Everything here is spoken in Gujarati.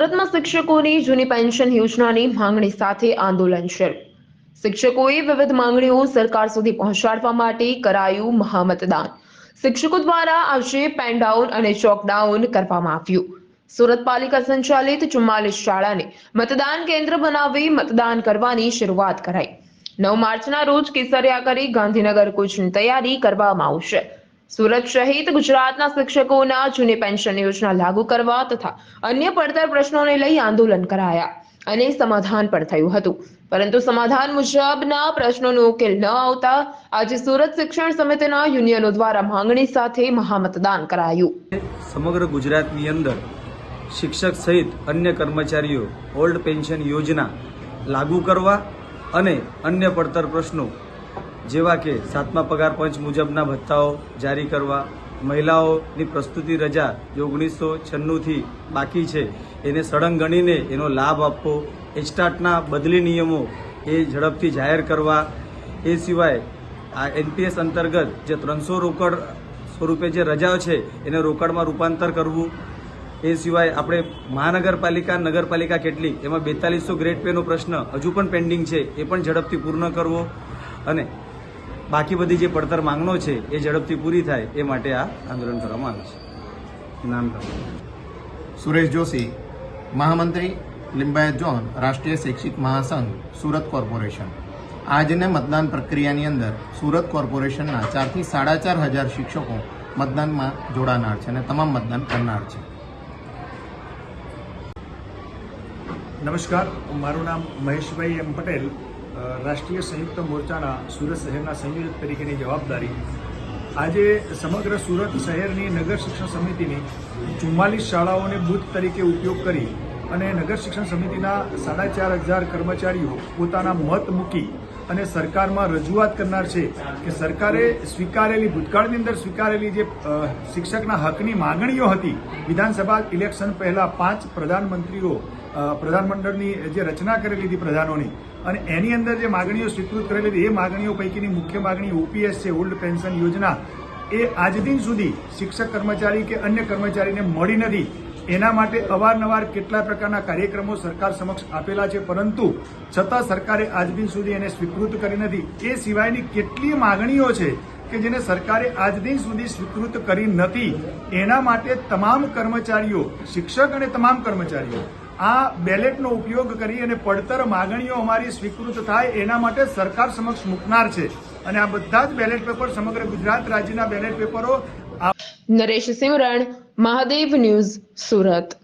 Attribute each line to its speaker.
Speaker 1: સુરતમાં શિક્ષકોની જૂની પેન્શન યોજનાની માંગણી સાથે આંદોલન શરૂ. શિક્ષકોએ વિવિધ માંગણીઓ સરકાર સુધી પહોંચાડવા માટે કરાયું મહામતદાન. શિક્ષકો દ્વારા આજે પેનડાઉન અને ચોકડાઉન કરવામાં આવ્યું. સુરત પાલિકા સંચાલિત ચુમ્માલીસ શાળાને મતદાન કેન્દ્ર બનાવી મતદાન કરવાની શરૂઆત કરાઈ. નવ માર્ચના રોજ કેસરિયા કરી ગાંધીનગર કૂચની તૈયારી કરવામાં આવશે. સુરત સહિત ગુજરાતના શિક્ષકોના જૂની પેન્શન યોજના લાગુ કરવા તથા અન્ય પડતર પ્રશ્નોને લઈ આંદોલન કરાયા અને સમાધાન પણ થયું હતું. પરંતુ સમાધાન મુજબના પ્રશ્નોનો ઉકેલ ન આવતા આજે સુરત શિક્ષણ સમિતિના યુનિયનો દ્વારા માંગણી સાથે મહામતદાન કરાયું.
Speaker 2: સમગ્ર ગુજરાતની અંદર શિક્ષક સહિત અન્ય કર્મચારીઓ ઓલ્ડ પેન્શન યોજના લાગુ કરવા અને અન્ય પડતર પ્રશ્નો જેવા કે સાતમા પગાર પંચ મુજબના ભથ્થાઓ જારી કરવા, મહિલાઓની પ્રસ્તુતિ રજા જે ઓગણીસો છન્નુંથી બાકી છે. એને સળંગ ગણીને એનો લાભ આપવો, એસ્ટાટના બદલી નિયમો એ ઝડપથી જાહેર કરવા. એ સિવાય આ એનપીએસ અંતર્ગત જે ત્રણસો રોકડ સ્વરૂપે જે રજાઓ છે, એને રોકડમાં રૂપાંતર કરવું. એ સિવાય આપણે મહાનગરપાલિકા, નગરપાલિકા કેટલી, એમાં બેતાલીસો ગ્રેડ પેનો પ્રશ્ન હજુ પણ પેન્ડિંગ છે, એ પણ ઝડપથી પૂર્ણ કરવો. અને બાકી બધી જે પડતર માંગણો છે એ ઝડપથી પૂરી થાય એ માટે આ આંદોલન કરવામાં આવે છે. નામ
Speaker 3: સુરેશ જોશી મહામંત્રી લિંબાયત ઝોન રાષ્ટ્રીય શૈક્ષિક મહાસંઘ સુરત કોર્પોરેશન. આજને મતદાન પ્રક્રિયાની અંદર સુરત કોર્પોરેશનના ચારથી સાડા ચાર હજાર શિક્ષકો મતદાનમાં જોડાનાર છે અને તમામ મતદાન કરનાર છે.
Speaker 4: નમસ્કાર મારું નામ મહેશભાઈ એમ પટેલ. રાષ્ટ્રીય સંયુક્ત મોરચાના સુરત શહેરના સંયોજક તરીકેની જવાબદારી. આજે સમગ્ર સુરત શહેરની નગર શિક્ષણ સમિતિની ચુમ્માલીસ શાળાઓને બૂથ તરીકે ઉપયોગ કરી અને નગર શિક્ષણ સમિતિના સાડા ચાર હજાર કર્મચારીઓ પોતાના મત મૂકી અને સરકારમાં રજૂઆત કરનાર છે કે સરકારે સ્વીકારેલી, ભૂતકાળની અંદર સ્વીકારેલી જે શિક્ષકના હકની માંગણીઓ હતી, વિધાનસભા ઇલેક્શન પહેલા પાંચ પ્રધાનમંત્રીઓ પ્રધાનમંડળની જે રચના કરેલી હતી પ્રધાનોની અને એની અંદર જે માગણીઓ સ્વીકૃત કરેલી હતી, એ માગણીઓ પૈકીની મુખ્ય માગણી ઓપીએસ છે, ઓલ્ડ પેન્શન યોજના. એ આજ દિન સુધી શિક્ષક કર્મચારી કે અન્ય કર્મચારીને મળી નથી. એના માટે અવારનવાર કેટલા પ્રકારના કાર્યક્રમો સરકાર સમક્ષ આપેલા છે, પરંતુ છતાં સરકારે આજ દિન સુધી એને સ્વીકૃત કરી નથી. એ સિવાયની કેટલી માગણીઓ છે કે જેને સરકારે આજ દિન સુધી સ્વીકૃત કરી નથી. એના માટે તમામ કર્મચારીઓ, શિક્ષક અને તમામ કર્મચારીઓ આ બેલેટનો ઉપયોગ કરી અને પડતર માગણીઓ અમારી સ્વીકૃત થાય એના માટે સરકાર સમક્ષ મૂકનાર છે. અને આ બધા જ બેલેટ પેપર સમગ્ર ગુજરાત રાજ્યના બેલેટ પેપરો
Speaker 1: નરેશ સિમરણ, મહાદેવ ન્યૂઝ સુરત.